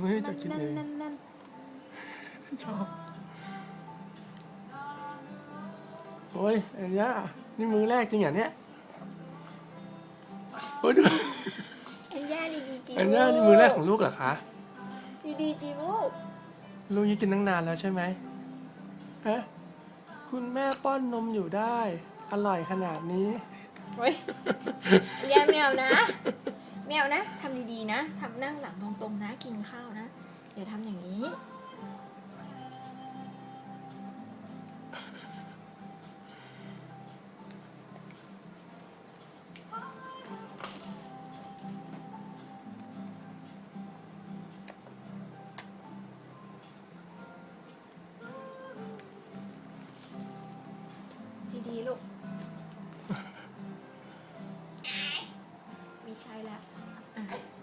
เฮ้ยจะกินนั่นเองนั่นนั่นชอบ โอ้ยเอ็นย่านี่มือแรกจริงเหรอเนี่ยโอ้ยดูอันย่าดีดีจีเอ็นย่านี่มือแรกของลูกเหรอคะดีดีจีลูกลูกยังกินตั้งนานแล้วใช่ไหมฮะคุณแม่ป้อนนมอยู่ได้ อร่อยขนาดนี้เฮ้ยอันย่าไม่เอานะไม่เอานะทำดีๆนะทำนั่งหลังตรงๆนะกินข้าวนะ อย่าทำอย่างนี้ ดีๆลูกมีใช่ละอะ